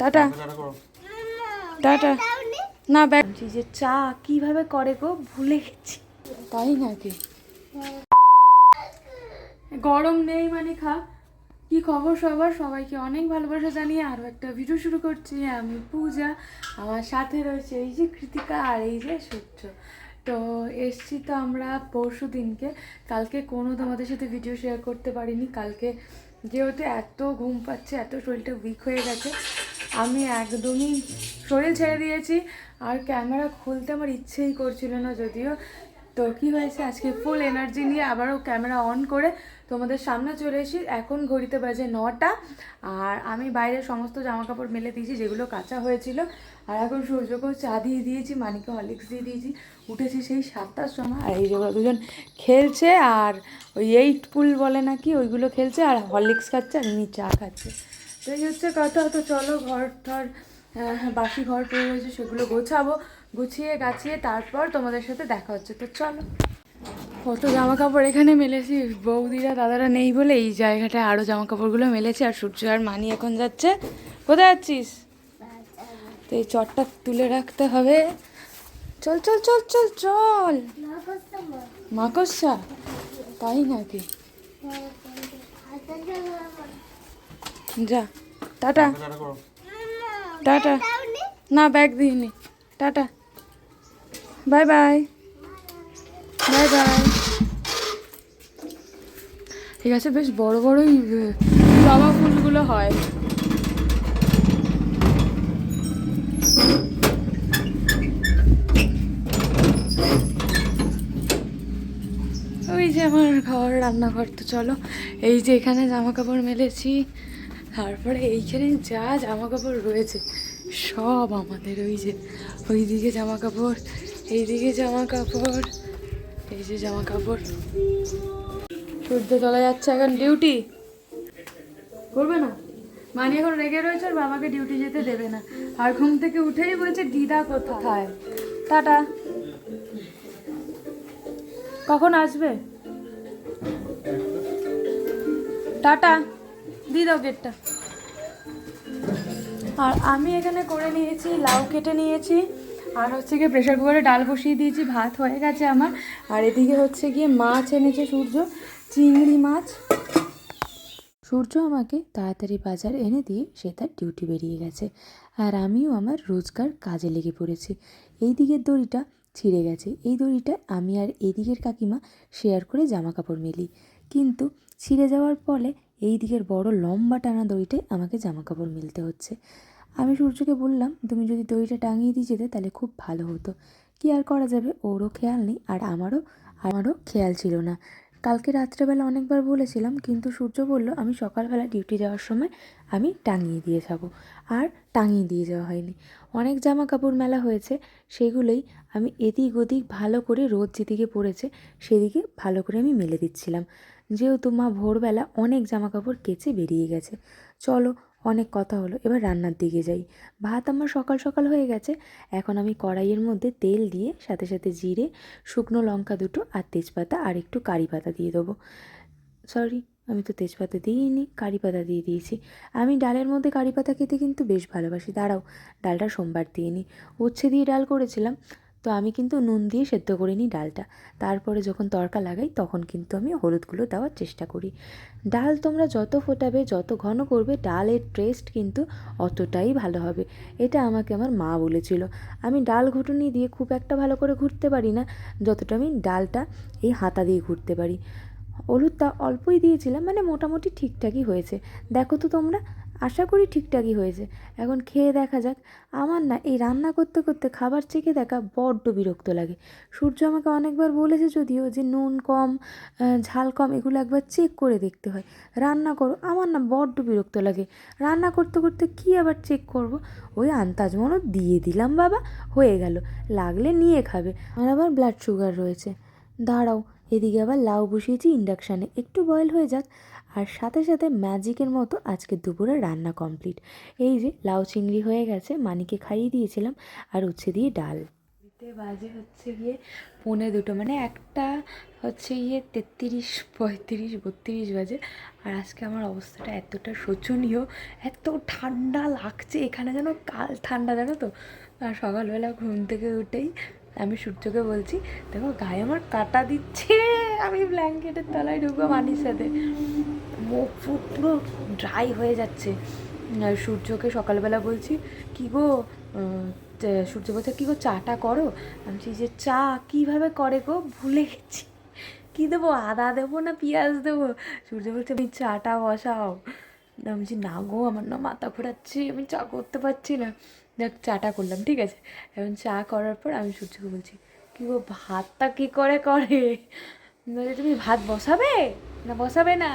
Tata. Tata না bag. যে চা কীভাবে করে গো ভুলে গেছি। তাই নাকি? গরম নেই মানে খা। কি খবর সবার? সবাইকে অনেক ভালোবাসা জানিয়ে আরও একটা ভিডিও শুরু করছি। আমি পূজা আমার সাথে রয়েছে এই যে কৃতিকা আর এই যে সূর্য। তো এসছি তো আমরা পরশু দিনকে। কালকে কোনো তোমাদের সাথে ভিডিও শেয়ার করতে পারিনি। কালকে যেহেতু এত ঘুম পাচ্ছে এত শরীরটা উইক হয়ে গেছে আমি একদমই শরীর ছেড়ে দিয়েছি আর ক্যামেরা খুলতে আমার ইচ্ছেই করছিল না যদিও। তো কী হয়েছে? আজকে ফুল এনার্জি নিয়ে আবারও ক্যামেরা অন করে তোমাদের সামনে চলে এসি এখন ঘড়িতে বাজে নটা আর আমি বাইরে সমস্ত জামা কাপড় মেলে দিয়েছি, যেগুলো কাঁচা হয়েছিল। আর এখন সূর্যকেও চা দিয়ে দিয়েছি, মানিকে হলিক্স দিয়ে দিয়েছি। উঠেছি সেই সাতটার সময় আর এই যে দুজন খেলছে আর ওই এইট পুল বলে নাকি ওইগুলো খেলছে আর হরলিক্স খাচ্ছে আর ইনি চা খাচ্ছে। এই হচ্ছে কথা তো চলো ঘর আহ, বাসি ঘর পড়ে রয়েছে সেগুলো গোছাবো গুছিয়ে গাছিয়ে তারপর তোমাদের সাথে দেখা হচ্ছে। তো চলো। কত জামা কাপড় এখানে মেলেছি বৌদিরা দাদারা নেই বলে এই জায়গাটায় আরও জামা কাপড়গুলো মেলেছি আর সূর্য আর মানি এখন যাচ্ছে। কোথায় যাচ্ছিস? তো এই চটটা তুলে রাখতে হবে। চল চল চল চল চল। মাকসা তাই নাকি? যা। টাটা। টাটা। না ব্যাগ দিইনি। Tata. Bye bye. Bye bye. ঠিক আছে, বেশ বড় বড়ই জবা ফুলগুলো হয়। ওই যে আমার ঘর, রান্নাঘর, তো চলো। এই যে এখানে জামা কাপড় মেলেছি। তারপরে এইখানে যা জামা কাপড় রয়েছে, সব আমাদের ওই যে ওই দিকে জামা কাপড় এই দিকে জামা কাপড় এই যে জামা কাপড় সূর্য চলে যাচ্ছে এখন ডিউটি করবে না? মানে এখন রেগে রয়েছে আর বাবাকে ডিউটি যেতে দেবে না। আর ঘুম থেকে উঠেই বলছে, দিদা কোথায়? টাটা। কখন আসবে? টাটা। দিয়ে দাও গেটটা। আর আমি এখানে করে নিয়েছি, লাউ কেটে নিয়েছি, আর হচ্ছে গিয়ে প্রেশার কুকারে ডাল বসিয়ে দিয়েছি, ভাত হয়ে গেছে আমার। আর এদিকে হচ্ছে গিয়ে মাছ এনেছে সূর্য, চিংড়ি মাছ। সূর্য আমাকে তাড়াতাড়ি বাজার এনে দিয়ে সে তার ডিউটি বেরিয়ে গেছে। আর আমিও আমার রোজকার কাজে লেগে পড়েছি। এই দিকের দড়িটা ছিঁড়ে গেছে। এই দড়িটা আমি আর এদিকের কাকিমা শেয়ার করে জামা কাপড় মেলি। কিন্তু ছিঁড়ে যাওয়ার ফলে এই দিকের বড় লম্বা টানা দড়িটায় আমাকে জামা কাপড় মেলতে হচ্ছে। আমি সূর্যকে বললাম, তুমি যদি দড়িটা টাঙিয়ে দিয়ে যেতে তাহলে খুব ভালো হতো। কি আর করা যাবে? ওরও খেয়াল নেই আর আমারও আমারও খেয়াল ছিল না। কালকে রাত্রেবেলা অনেকবার বলেছিলাম, কিন্তু সূর্য বলল, আমি সকালবেলা ডিউটি যাওয়ার সময় আমি টাঙিয়ে দিয়ে যাব। আর টাঙিয়ে দিয়ে যাওয়া হয়নি। অনেক জামা কাপড় মেলা হয়েছে, সেগুলোই আমি এদিক ওদিক ভালো করে রোদ যেদিকে পড়েছে সেদিকে ভালো করে আমি মেলে দিচ্ছিলাম। যেহেতু মা ভোরবেলা অনেক জামা কাপড় কেচে বেরিয়ে গেছে। চলো, অনেক কথা হলো, এবার রান্নার দিকে যাই। ভাত আমার সকাল সকাল হয়ে গেছে। এখন আমি কড়াইয়ের মধ্যে তেল দিয়ে সাথে সাথে জিরে, শুকনো লঙ্কা দুটো আর তেজপাতা আর একটু কারি পাতা দিয়ে দেবো। সরি, আমি তো তেজপাতা দিইনি, কারি পাতা দিয়ে দিয়েছি। আমি ডালের মধ্যে কারি পাতা খেতে কিন্তু বেশ ভালোবাসি। দাঁড়াও, ডালটা সোমবার দিয়ে নিই উচ্ছে দিয়ে ডাল করেছিলাম। তো আমি কিন্তু নুন দিয়ে সেদ্ধ করে নিই ডালটা। তারপরে যখন তড়কা লাগাই, তখন কিন্তু আমি হলুদগুলো দেওয়ার চেষ্টা করি। ডাল তোমরা যত ফোটাবে, যত ঘন করবে, ডালের টেস্ট কিন্তু অতটাই ভালো হবে। এটা আমাকে আমার মা বলেছিল। আমি ডাল ঘুটুনি দিয়ে খুব একটা ভালো করে ঘুরতে পারি না, যতটা আমি ডালটা এই হাতা দিয়ে ঘুরতে পারি। হলুদটা অল্পই দিয়েছিলাম মানে মোটামুটি ঠিকঠাকই হয়েছে। দেখো তো তোমরা আশা করি ঠিকঠাকই হয়েছে। এখন খেয়ে দেখা যাক। আমার না এই রান্না করতে করতে খাবার চেখে দেখা বড্ড বিরক্ত লাগে। সূর্য আমাকে অনেকবার বলেছে যদিও যে নুন কম ঝাল কম, এগুলো একবার চেক করে দেখতে হয়। রান্না করো, আমার না বড্ড বিরক্ত লাগে। রান্না করতে করতে কী আবার চেক করব? ওই আন্তাজ মনে দিয়ে দিলাম বাবা, হয়ে গেল। লাগলে নিয়ে খাবে। আমার আবার ব্লাড সুগার রয়েছে। দাঁড়াও, এদিকে আবার লাউ বসিয়েছি ইন্ডাকশানে একটু বয়েল হয়ে যাক। আর সাথে সাথে ম্যাজিকের মতো আজকে দুপুরে রান্না কমপ্লিট। এই যে লাউ চিংড়ি হয়ে গেছে, মানিকে খাইয়ে দিয়েছিলাম, আর উচ্ছে দিয়ে ডাল। ঘড়িতে বাজে হচ্ছে গিয়ে পৌনে দুটো মানে একটা হচ্ছে গিয়ে তেত্রিশ, পঁয়ত্রিশ, বত্রিশ বাজে। আর আজকে আমার অবস্থাটা এতটা শোচনীয়, এত ঠান্ডা লাগছে, এখানে যেন কাল ঠান্ডা, জানো তো? আর সকালবেলা ঘুম থেকে উঠেই আমি সূর্যকে বলছি, দেখো, গায়ে আমার কাটা দিচ্ছে, আমি ব্ল্যাঙ্কেটের তলায় ঢুকবো মানির সাথে। মুখ ফুক পুরো ড্রাই হয়ে যাচ্ছে। সূর্যকে সকালবেলা বলছি, কি গো সূর্য বলছে, কী গো, চাটা করো? আমি যে চা কীভাবে করে গো? ভুলে গেছি। কী দেবো, আদা দেবো না পেঁয়াজ দেবো? সূর্য বলছে, তুমি চাটা বসাও। আমি বলছি, না গো, আমার না মাথা ঘোরাচ্ছে, আমি চা করতে পারছি না। দেখ চাটা করলাম, ঠিক আছে। এখন চা করার পর আমি সূর্যকে বলছি, কী গো, ভাতটা কী করে করে? তুমি ভাত বসাবে? না বসাবে না?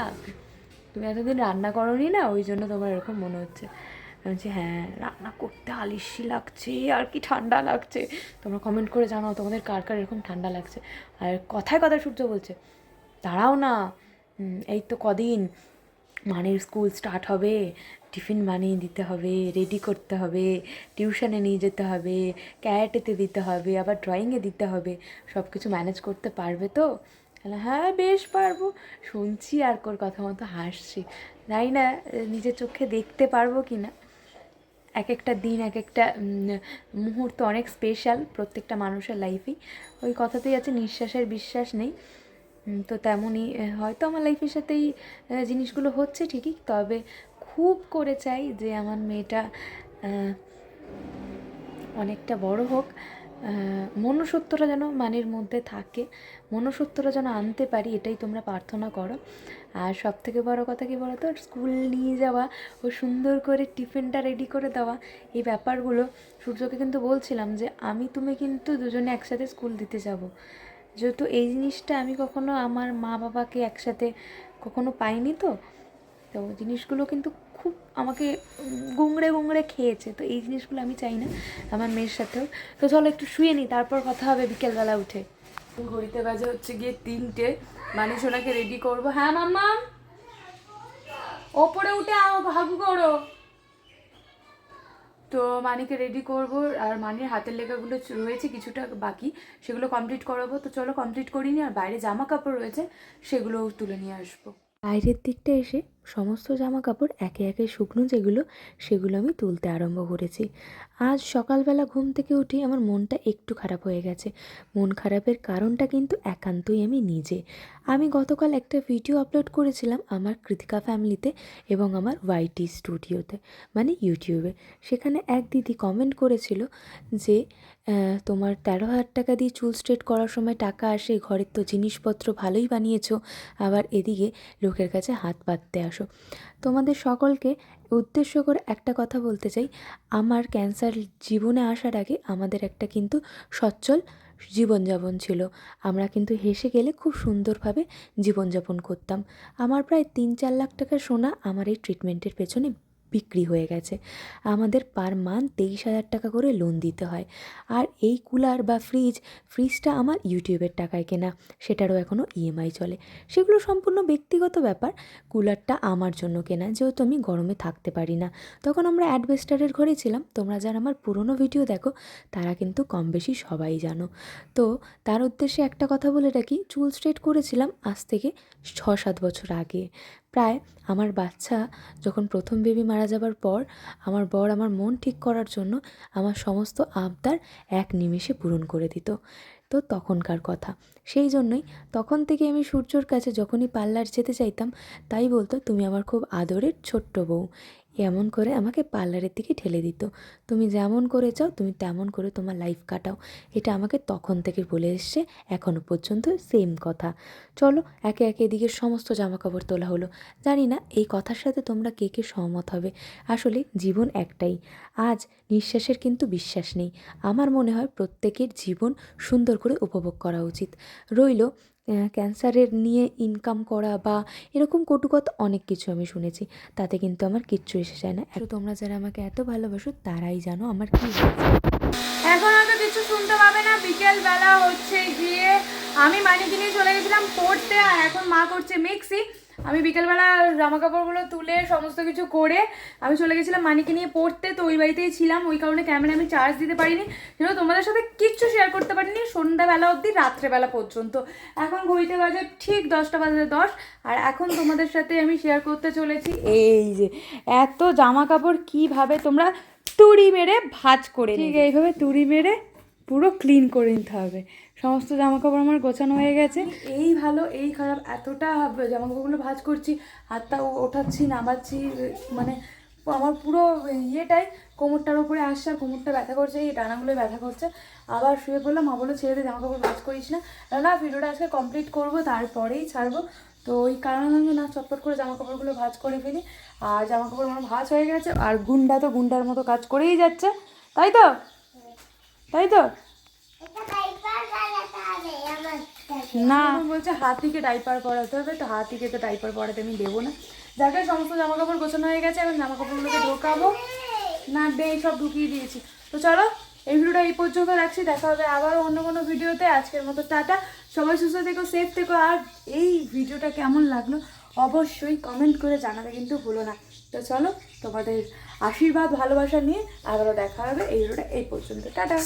তুমি এতদিন রান্না করোনি না? ওই জন্য তোমার এরকম মনে হচ্ছে। বলছি হ্যাঁ রান্না করতে আলিশি লাগছে, আর কি ঠান্ডা লাগছে। তোমরা কমেন্ট করে জানাও তোমাদের কার কার এরকম ঠান্ডা লাগছে। আর কথায় কথায় সূর্য বলছে, দাঁড়াও না এই তো কদিন, মানের স্কুল স্টার্ট হবে, টিফিন বানিয়ে দিতে হবে রেডি করতে হবে টিউশনে নিয়ে যেতে হবে ক্যারেটেতে দিতে হবে, আবার ড্রয়িংয়ে দিতে হবে সব কিছু ম্যানেজ করতে পারবে তো? বললাম, হ্যাঁ বেশ পারব। শুনছি আর কোর কথা মতো হাসছি। জানি না নিজের চোখে দেখতে পারব কি না এক একটা দিন এক একটা মুহূর্ত অনেক স্পেশাল প্রত্যেকটা মানুষের লাইফেই ওই কথাতেই আছে নিঃশ্বাসের বিশ্বাস নেই। তো তেমনই হয়তো আমার লাইফের সাথেই জিনিসগুলো হচ্ছে ঠিকই তবে খুব করে চাই যে আমার মেয়েটা অনেকটা বড় হোক। মনুষ্যত্বটা যেন মানের মধ্যে থাকে, মনুষ্যত্বটা যেন আনতে পারি, এটাই তোমরা প্রার্থনা করো। আর সব থেকে বড় কথা কি বলো তো স্কুল নিয়ে যাওয়া ও সুন্দর করে টিফিনটা রেডি করে দেওয়া, এই ব্যাপারগুলো সূর্যকে কিন্তু বলছিলাম যে, আমি তুমি কিন্তু দুজনে একসাথে স্কুল দিতে যাব। যেহেতু এই জিনিসটা আমি কখনো আমার মা বাবাকে একসাথে কখনো পাইনি তো তো জিনিসগুলো কিন্তু খুব আমাকে গুংড়ে গুংড়ে খেয়েছে তো এই জিনিসগুলো আমি চাই না আমার মেয়ের সাথেও। তো চলো একটু শুয়ে নিই তারপর কথা হবে বিকেলবেলা উঠে। ঘড়িতে বাজে হচ্ছে গিয়ে তিনটে মানে সোনাকে রেডি করব। হ্যাঁ মাম্মা ওপরে উঠে আও ভাগু করো। তো মানিকে রেডি করব আর মানির হাতের লেখাগুলো রয়েছে কিছুটা বাকি সেগুলো কমপ্লিট করাবো। তো চলো কমপ্লিট করিনি আর বাইরে জামা কাপড় রয়েছে সেগুলোও তুলে নিয়ে আসব। বাইরের দিকটা এসে সমস্ত জামা কাপড় একে একে শুকনো যেগুলো, সেগুলো আমি তুলতে আরম্ভ করেছি। আজ সকালবেলা ঘুম থেকে উঠে আমার মনটা একটু খারাপ হয়ে গেছে। মন খারাপের কারণটা কিন্তু একান্তই আমি নিজে। আমি গতকাল একটা ভিডিও আপলোড করেছিলাম আমার কৃতিকা ফ্যামিলিতে এবং আমার ওয়াইটি স্টুডিওতে মানে ইউটিউবে। সেখানে এক দিদি কমেন্ট করেছিল যে তোমার তেরো হাজার টাকা দিয়ে চুল স্ট্রেট করার সময় টাকা আসে, ঘরের তো জিনিসপত্র ভালোই বানিয়েছো। আবার এদিকে লোকের কাছে হাত পাততে আসো তোমাদের সকলকে উদ্দেশ্য করে একটা কথা বলতে চাই। আমার ক্যান্সার জীবনে আসার আগে আমাদের একটা কিন্তু সচ্ছল জীবনযাপন ছিল। আমরা কিন্তু হেসে গেলে খুব সুন্দরভাবে জীবনযাপন করতাম। আমার প্রায় তিন চার লাখ টাকা সোনা আমার এই ট্রিটমেন্টের পেছনে বিক্রি হয়ে গেছে। আমাদের পার মান্থ তেইশ হাজার টাকা করে লোন দিতে হয়। আর এই কুলার বা ফ্রিজ ফ্রিজটা আমার ইউটিউবের টাকায় কেনা, সেটারও এখনও ইএমআই চলে। সেগুলো সম্পূর্ণ ব্যক্তিগত ব্যাপার, কুলারটা আমার জন্য কেনা, যেহেতু আমি গরমে থাকতে পারি না। তখন আমরা অ্যাডভেস্টারের ঘরে ছিলাম, তোমরা যারা আমার পুরনো ভিডিও দেখো, তারা কিন্তু কম বেশি সবাই জানো। তো তার উদ্দেশ্যে একটা কথা বলে রাখি, চুল স্ট্রেট করেছিলাম আজ থেকে ছ সাত বছর আগে। প্রায় আমার বাচ্চা যখন প্রথম বেবি মারা যাবার পর আমার বর আমার মন ঠিক করার জন্য আমার সমস্ত আবদার এক নিমেষে পূরণ করে দিত। তো তখনকার কথা। সেই জন্যই তখন থেকে আমি সূর্যর কাছে যখনই পার্লার যেতে চাইতাম, তাই বলতো, তুমি আমার খুব আদরের ছোট্ট বউ। এমন করে আমাকে পার্লারের দিকে ঠেলে দিত। তুমি যেমন করে চাও, তুমি তেমন করে তোমার লাইফ কাটাও। এটা আমাকে তখন থেকে বলে এসছে এখনও পর্যন্ত সেম কথা। চলো, একে একে এদিকে সমস্ত জামা কাপড় তোলা হলো। জানি না, এই কথার সাথে তোমরা কে কে সহমত হবে। আসলে জীবন একটাই। আজ নিঃশ্বাসের কিন্তু বিশ্বাস নেই। আমার মনে হয় প্রত্যেকের জীবন সুন্দর করে উপভোগ করা উচিত। রইল ক্যান্সারের নিয়ে ইনকাম করা বা এরকম কটুকথা অনেক কিছু আমি শুনেছি। তাতে কিন্তু আমার কিচ্ছু এসে যায় না। এত তোমরা যারা আমাকে এত ভালোবাসো তারাই জানো আমার কি এখন হয়তো কিছু শুনতে পাবে না। বিকেল বেলা হচ্ছে গিয়ে আমি মানিকে নিয়ে চলে গেছিলাম পড়তে আর এখন মা করছে মিক্সি। আমি বিকেলবেলা জামা কাপড়গুলো তুলে সমস্ত কিছু করে আমি চলে গেছিলাম মানিকে নিয়ে পড়তে তো ওই বাড়িতেই ছিলাম। ওই কারণে ক্যামেরা আমি চার্জ দিতে পারিনি। সেজন্য তোমাদের সাথে কিচ্ছু শেয়ার করতে পারিনি সন্ধ্যাবেলা অবধি রাত্রেবেলা পর্যন্ত। এখন ঘড়িতে বাজে ঠিক দশটা বাজে দশ। আর এখন তোমাদের সাথে আমি শেয়ার করতে চলেছি এই যে এত জামা কাপড় কীভাবে তোমরা তুড়ি মেরে ভাজ করে ঠিক এইভাবে তুড়ি মেরে পুরো ক্লিন করে নিতে হবে। সমস্ত জামা কাপড় আমার গোছানো হয়ে গেছে। এই ভালো, এই খারাপ, এতটা জামা কাপড়গুলো ভাজ করছি, হাতটা ওঠাচ্ছি, নামাচ্ছি মানে আমার পুরো ইয়েটাই কোমরটার উপরে আসছে আর কোমরটা ব্যথা করছে, এই ডানাগুলো ব্যথা করছে। আবার শুয়ে পড়লাম, মা বলে ছেড়ে জামা কাপড় ভাজ করিস না। না, ভিডিওটা আজকে কমপ্লিট করব, তারপরেই ছাড়বো। তো ওই কারণে না, চটপট করে জামা কাপড়গুলো ভাজ করে ফেলি। আর জামা কাপড় আমার ভাজ হয়ে গেছে, আর গুন্ডা তো গুন্ডার মতো কাজ করেই যাচ্ছে, তাই তো? তাই তো? না। বলছে হাতিকে ডাইপার পরাতে হবে, তো হাতিকে তো ডাইপার পরাতে আমি দেবো না। যাকে সমস্ত জামা কাপড় গোছানো হয়ে গেছে, এখন জামা কাপড়গুলোকে ঢোকাবো। না, দে সব ঢুকিয়ে দিয়েছি। তো চলো, এই ভিডিওটা এই পর্যন্ত রাখছি, দেখা হবে আবার অন্য কোনো ভিডিওতে। আজকের মতো টাটা। সবাই সুস্থ থেকো সেফ থেকো। আর এই ভিডিওটা কেমন লাগল, অবশ্যই কমেন্ট করে জানাবে কিন্তু ভুলো না। তো চলো, তোমাদের আশীর্বাদ ভালোবাসা নিয়ে আবারও দেখা হবে এই ভিডিওটা এই পর্যন্ত। টাটা।